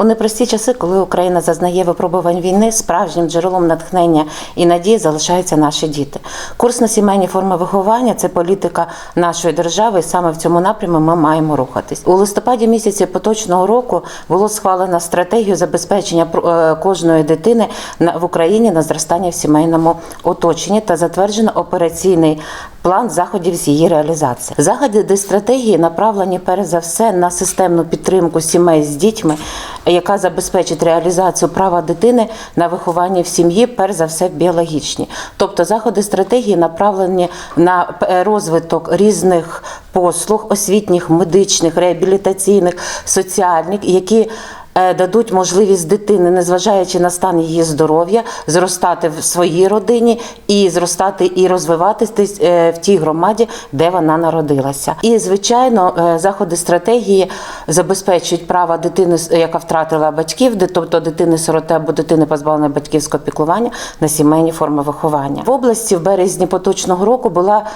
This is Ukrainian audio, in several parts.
У непрості часи, коли Україна зазнає випробувань війни, справжнім джерелом натхнення і надії залишаються наші діти. Курс на сімейні форми виховання це політика нашої держави, і саме в цьому напрямі ми маємо рухатись. У листопаді місяці поточного року було схвалено стратегію забезпечення е, кожної дитини в Україні на зростання в сімейному оточенні та затверджено операційний план заходів з її реалізації. Заходи стратегії направлені перш за все на системну підтримку сімей з дітьми, яка забезпечить реалізацію права дитини на виховання в сім'ї, перш за все біологічні. Тобто заходи стратегії направлені на е, розвиток різних послуг освітніх, медичних, реабілітаційних, соціальних, які дадуть можливість дитини, незважаючи на стан її здоров'я, зростати в своїй родині і зростати і розвиватись е, в тій громаді, де вона народилася. І звичайно, е, заходи стратегії забезпечують права дитини, яка втратила батьків, тобто дитини сироти або дитини позбавленої батьківського піклування на сімейні форми виховання. В області в березні поточного року була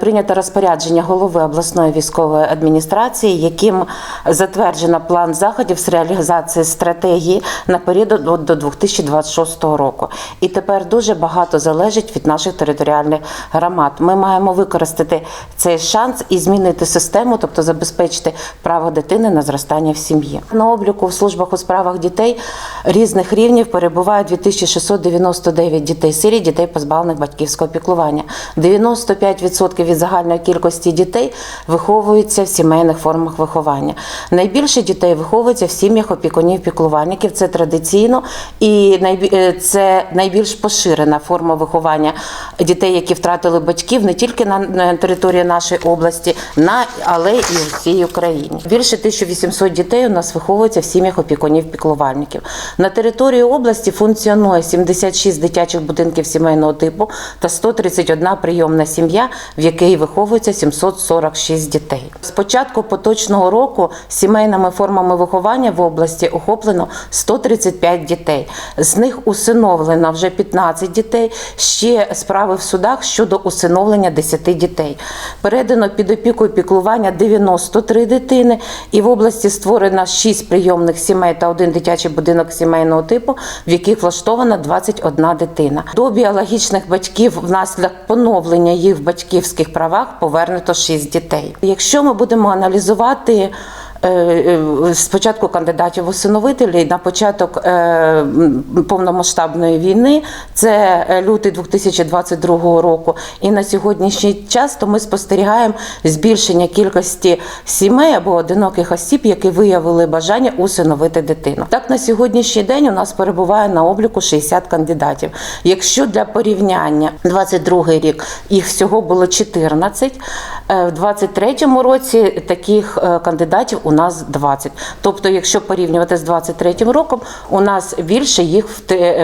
прийнята е, розпорядження голови обласної військової адміністрації, яким затверджено план заходів з реалізації стратегії на період до- до 2026 року. І тепер дуже багато залежить від наших територіальних громад. Ми маємо використати цей шанс і змінити систему, тобто забезпечити право дитини на зростання в сім'ї. На обліку в службах у справах дітей різних рівнів перебуває 2699 дітей сирі, дітей позбавлених батьківського піклування. 95% від загальної кількості дітей виховуються в сімейних формах виховання. Найбільше дітей виховується в сім'ях опікунів піклувальників. Це традиційно і е, це найбільш поширена форма виховання дітей, які втратили батьків не тільки на, території нашої області, але і в всій Україні. Більше 1800 дітей у нас виховується в сім'ях опікунів піклувальників. На території області функціонує 76 дитячих будинків сімейного типу та 131 прийомна сім'я, в якій виховується 746 дітей. З початку поточного року сімейними формами виховання в області охоплено 135 дітей. З них усиновлено вже 15 дітей. Ще справи в судах щодо усиновлення 10 дітей. Передано під опіку і піклування 93 дитини, і в області створено 6 прийомних сімей та один дитячий будинок сімейного типу, в яких влаштована 21 дитина. До біологічних батьків внаслідок поновлення їх в батьківських правах повернуто 6 дітей. Якщо ми будемо аналізувати спочатку кандидатів усиновителів на початок е, повномасштабної війни, це е, лютий 2022 року, і на сьогоднішній час то ми спостерігаємо збільшення кількості сімей або одиноких осіб, які виявили бажання усиновити дитину. Так на сьогоднішній день у нас перебуває на обліку 60 кандидатів. Якщо для порівняння 22 рік їх всього було 14, е, в 23 році таких е, кандидатів у нас 20. Тобто, якщо порівнювати з 23 роком, у нас більше їх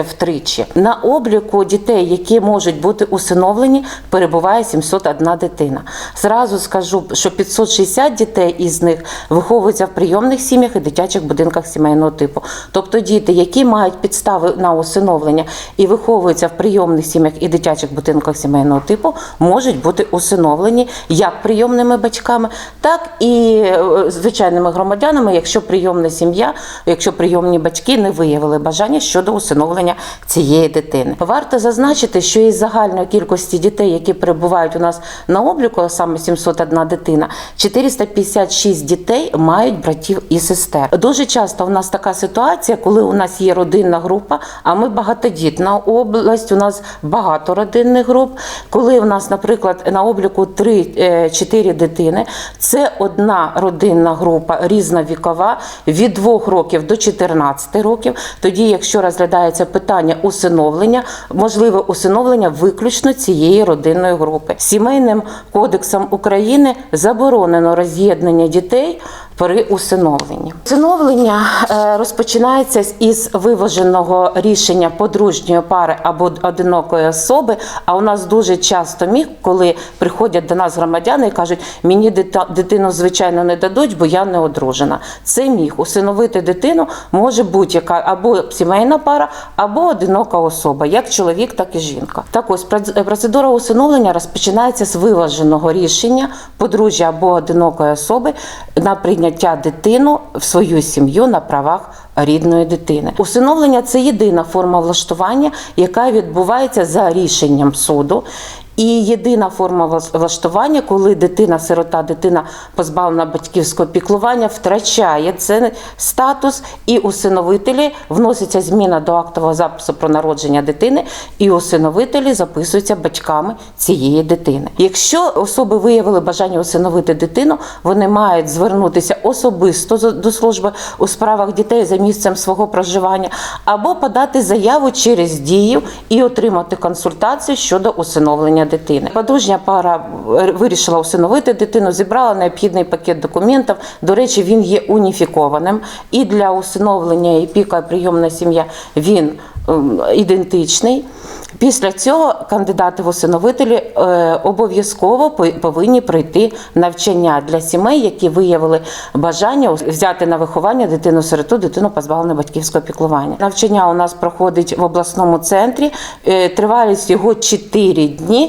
втричі. На обліку дітей, які можуть бути усиновлені, перебуває 701 дитина. Зразу скажу, що 560 дітей із них виховуються в прийомних сім'ях і дитячих будинках сімейного типу. Тобто діти, які мають підстави на усиновлення і виховуються в прийомних сім'ях і дитячих будинках сімейного типу, можуть бути усиновлені як прийомними батьками, так і е, звичайними громадянами, якщо прийомна сім'я, якщо прийомні батьки не виявили бажання щодо усиновлення цієї дитини. Варто зазначити, що із загальної кількості дітей, які перебувають у нас на обліку, саме 701 дитина, 456 дітей мають братів і сестер. Дуже часто у нас така ситуація, коли у нас є родинна група, а ми багатодітна область. У нас багато родинних груп. Коли у нас, наприклад, на обліку 3-4 дитини, це одна родинна група, різна вікова, від 2 років до 14 років. Тоді, якщо розглядається питання усиновлення, можливе усиновлення виключно цієї родинної групи. Сімейним кодексом України заборонено роз'єднання дітей при усиновленні. Усиновлення е, розпочинається із виваженого рішення подружньої пари або одинокої особи. А у нас дуже часто міг, коли приходять до нас громадяни і кажуть, мені дитину звичайно не дадуть, бо я не одружена. Це міг усиновити дитину може будь-яка або сімейна пара, або одинока особа, як чоловік, так і жінка. Так ось процедура усиновлення розпочинається з виваженого рішення подружжя або одинокої особи на прийняття прийняття дитину в свою сім'ю на правах рідної дитини. Усиновлення це єдина форма влаштування, яка відбувається за рішенням суду. І єдина форма влаштування, коли дитина-сирота, дитина позбавлена батьківського піклування, втрачає цей статус, і усиновителі вноситься зміна до актового запису про народження дитини, і усиновителі записуються батьками цієї дитини. Якщо особи виявили бажання усиновити дитину, вони мають звернутися особисто до служби у справах дітей за місцем свого проживання, або подати заяву через дію і отримати консультацію щодо усиновлення дитини. Подружня пара вирішила усиновити дитину, зібрала необхідний пакет документів. До речі, він є уніфікованим і для усиновлення і піка прийомна сім'я він ем, ідентичний. Після цього кандидати в усиновителі е, обов'язково по- повинні пройти навчання для сімей, які виявили бажання взяти на виховання дитину сироту, дитину позбавлену батьківського піклування. Навчання у нас проходить в обласному центрі. Е, Тривалість його 4 дні.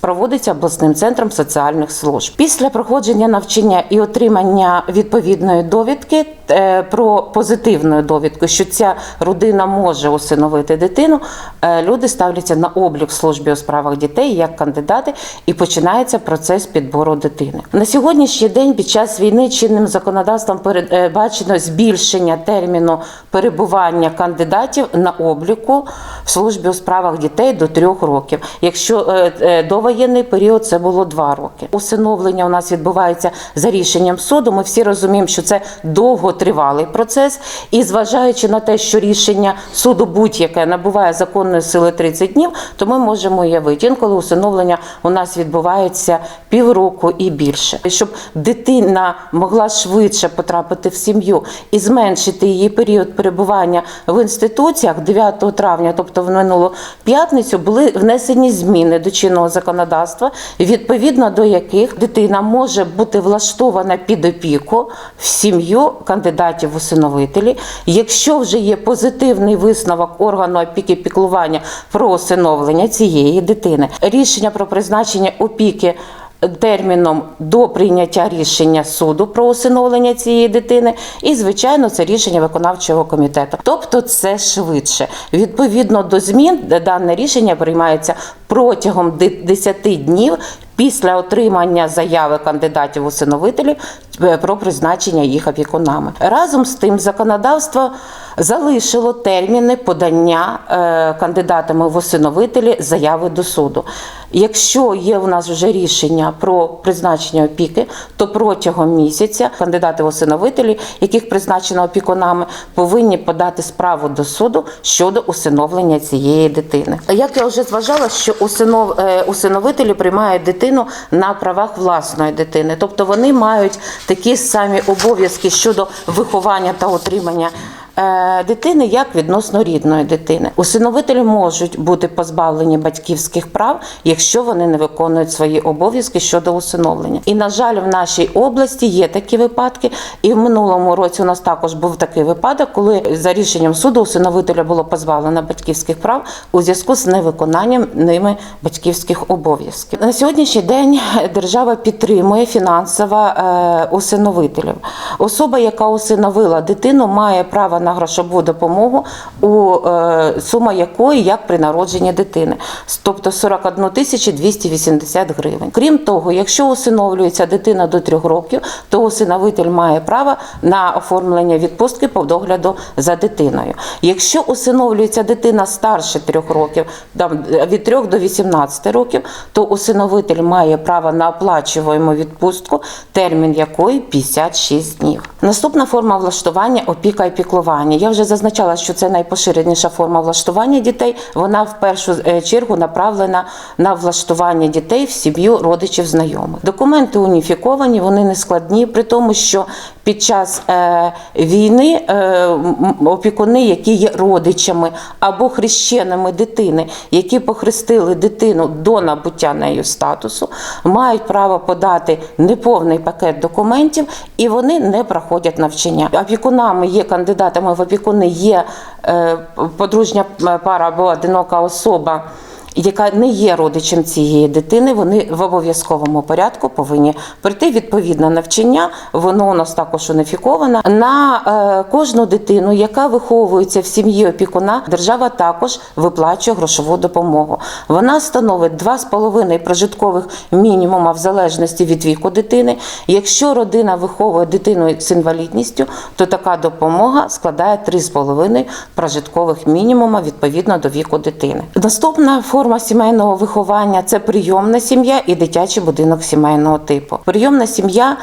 Проводиться обласним центром соціальних служб. Після проходження навчання і отримання відповідної довідки е, про позитивну довідку, що ця родина може усиновити дитину, е, люди ставляться на облік службі у справах дітей як кандидати, і починається процес підбору дитини. На сьогоднішній день під час війни чинним законодавством передбачено збільшення терміну перебування кандидатів на обліку в службі у справах дітей до трьох років. Якщо е, е, довоєнний період це було два роки. Усиновлення у нас відбувається за рішенням суду. Ми всі розуміємо, що це довготривалий процес, і зважаючи на те, що рішення суду будь-яке набуває законної сили 30 днів, то ми можемо уявити, інколи усиновлення у нас відбувається півроку і більше, щоб дитина могла швидше потрапити в сім'ю і зменшити її період перебування в інституціях 9 травня, тобто в минулу п'ятницю, були внесені зміни до чинного законодавства, відповідно до яких дитина може бути влаштована під опіку в сім'ю кандидатів усиновителі, якщо вже є позитивний висновок органу опіки піклування про усиновлення цієї дитини. Рішення про призначення опіки терміном до прийняття рішення суду про усиновлення цієї дитини, і звичайно, це рішення виконавчого комітету. Тобто, це швидше. Відповідно до змін, дане рішення приймається протягом де- 10 днів. Після отримання заяви кандидатів усиновителів про призначення їх опікунами разом з тим законодавство залишило терміни подання е, кандидатами в усиновителі заяви до суду. Якщо є у нас вже рішення про призначення опіки, то протягом місяця кандидати в усиновителі, яких призначено опікунами, повинні подати справу до суду щодо усиновлення цієї дитини. Як я вже зважала, що усинов, е, усиновителі приймають дитину на правах власної дитини, тобто вони мають такі самі обов'язки щодо виховання та утримання е, дитини як відносно рідної дитини. Усиновителі можуть бути позбавлені батьківських прав, якщо вони не виконують свої обов'язки щодо усиновлення. І на жаль, в нашій області є такі випадки. І в минулому році у нас також був такий випадок, коли за рішенням суду усиновителя було позбавлено батьківських прав у зв'язку з невиконанням ними батьківських обов'язків. На сьогоднішній день держава підтримує фінансово е, усиновителів. Особа, яка усиновила дитину, має право на грошову допомогу, у е, сума якої як при народженні дитини, тобто 41 тисячі 280 гривень. Крім того, якщо усиновлюється дитина до 3 років, то усиновитель має право на оформлення відпустки по догляду за дитиною. Якщо усиновлюється дитина старше 3 років, там, від 3 до 18 років, то усиновитель має право на оплачуваємо відпустку, термін якої 56 днів. Наступна форма влаштування опіка і піклування. Я вже зазначала, що це найпоширеніша форма влаштування дітей. Вона в першу е, чергу направлена на влаштування дітей в сім'ю родичів знайомих. Документи уніфіковані, вони не складні, при тому, що під час е, війни е, опікуни, які є родичами або хрещеними дитини, які похрестили дитину до набуття нею статусу, мають право подати неповний пакет документів, і вони не проходять навчання. Опікунами є кандидатами в опікуни, є е, подружня пара або одинока особа яка не є родичем цієї дитини, вони в обов'язковому порядку повинні прийти відповідне навчання. Воно у нас також уніфіковано. На е, кожну дитину, яка виховується в сім'ї опікуна, держава також виплачує грошову допомогу. Вона становить 2,5 прожиткових мінімума в залежності від віку дитини. Якщо родина виховує дитину з інвалідністю, то така допомога складає 3,5 прожиткових мінімума відповідно до віку дитини. Наступна форма сімейного виховання це прийомна сім'я і дитячий будинок сімейного типу. Прийомна сім'я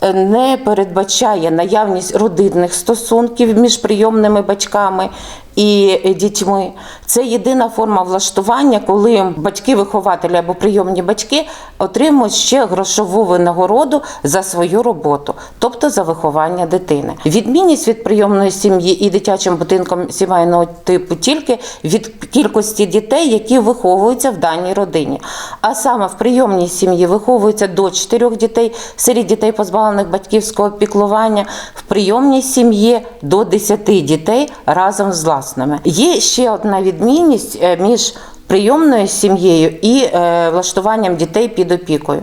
е, не передбачає наявність родинних стосунків між прийомними батьками і дітьми. Це єдина форма влаштування, коли батьки-вихователі або прийомні батьки отримують ще грошову винагороду за свою роботу, тобто за виховання дитини. Відмінність від прийомної сім'ї і дитячим будинком сімейного типу тільки від кількості дітей, які виховуються в даній родині. А саме в прийомній сім'ї виховується до 4 дітей, серед дітей позбавлених батьківського піклування, в прийомній сім'ї до 10 дітей разом з власними. Є ще одна відмінність е, між прийомною сім'єю і е, влаштуванням дітей під опікою.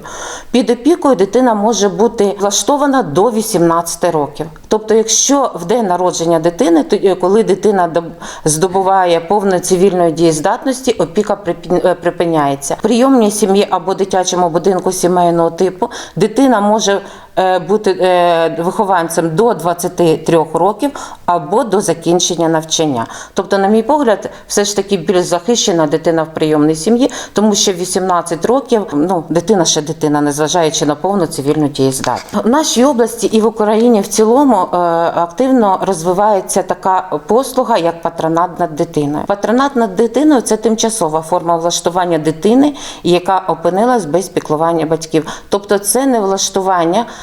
Під опікою дитина може бути влаштована до 18 років. Тобто, якщо в день народження дитини, то е, коли дитина здобуває повну цивільної дієздатності, опіка е, припиняється. В прийомній сім'ї або дитячому будинку сімейного типу дитина може бути е, вихованцем до 23 років або до закінчення навчання. Тобто, на мій погляд, все ж таки більш захищена дитина в прийомній сім'ї, тому що 18 років ну дитина ще дитина, незважаючи на повну цивільну дієздатність. В нашій області і в Україні в цілому е, активно розвивається така послуга, як патронат над дитиною. Патронат над дитиною це тимчасова форма влаштування дитини, яка опинилась без піклування батьків. Тобто, це не влаштування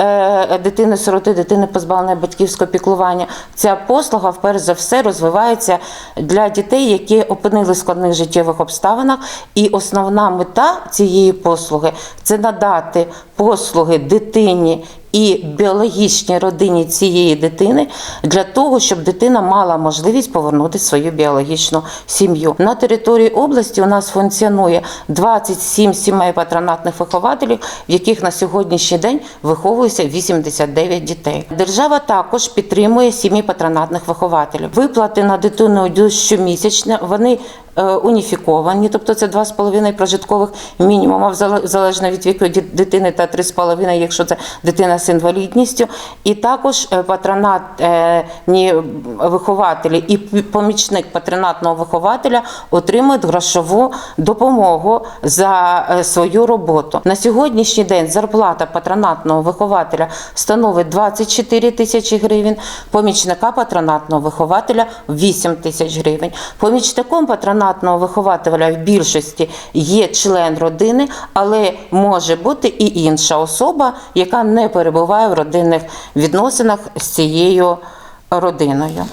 е, дитини сироти, дитини позбавленої батьківського піклування. Ця послуга, вперше за все, розвивається для дітей, які опинилися в складних життєвих обставинах. І основна мета цієї послуги це надати послуги дитині. І біологічній родині цієї дитини для того, щоб дитина мала можливість повернути свою біологічну сім'ю. На території області у нас функціонує 27 сімей патронатних вихователів, в яких на сьогоднішній день виховується 89 дітей. Держава також підтримує сім'ї патронатних вихователів. Виплати на дитину щомісячно. Вони уніфіковані, тобто це 2,5 прожиткових мінімумів залежно від віку дитини та 3,5, якщо це дитина з інвалідністю. І також е, патронатні вихователі і помічник патронатного вихователя отримують грошову допомогу за е, свою роботу. На сьогоднішній день зарплата патронатного вихователя становить 24 тисячі гривень, помічника патронатного вихователя 8 тисяч гривень. Помічником патронатного вихователя в більшості є член родини, але може бути і інша особа, яка не перебуває в родинних відносинах з цією родиною.